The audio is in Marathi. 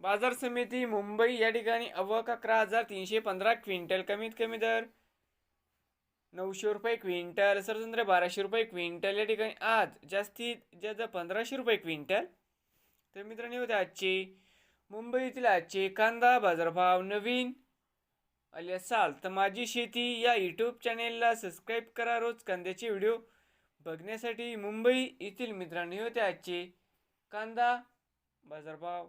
बाजार समिती मुंबई या ठिकाणी अवक अकरा हजार तीनशे पंधरा क्विंटल. कमीत कमी दर नऊशे रुपये क्विंटल. सरसंद्र बाराशे रुपये क्विंटल. या ठिकाणी आज जास्तीत जास्त पंधराशे रुपये क्विंटल. तर मित्रांनो होते आजचे मुंबईतील आजचे कांदा बाजारभाव. नवीन आले असाल तर माझी शेती या यूट्यूब चॅनेलला सबस्क्राईब करा रोज कांद्याचे व्हिडिओ बघण्यासाठी. मुंबई येथील मित्रांनी होते आजचे कांदा बाजारभाव.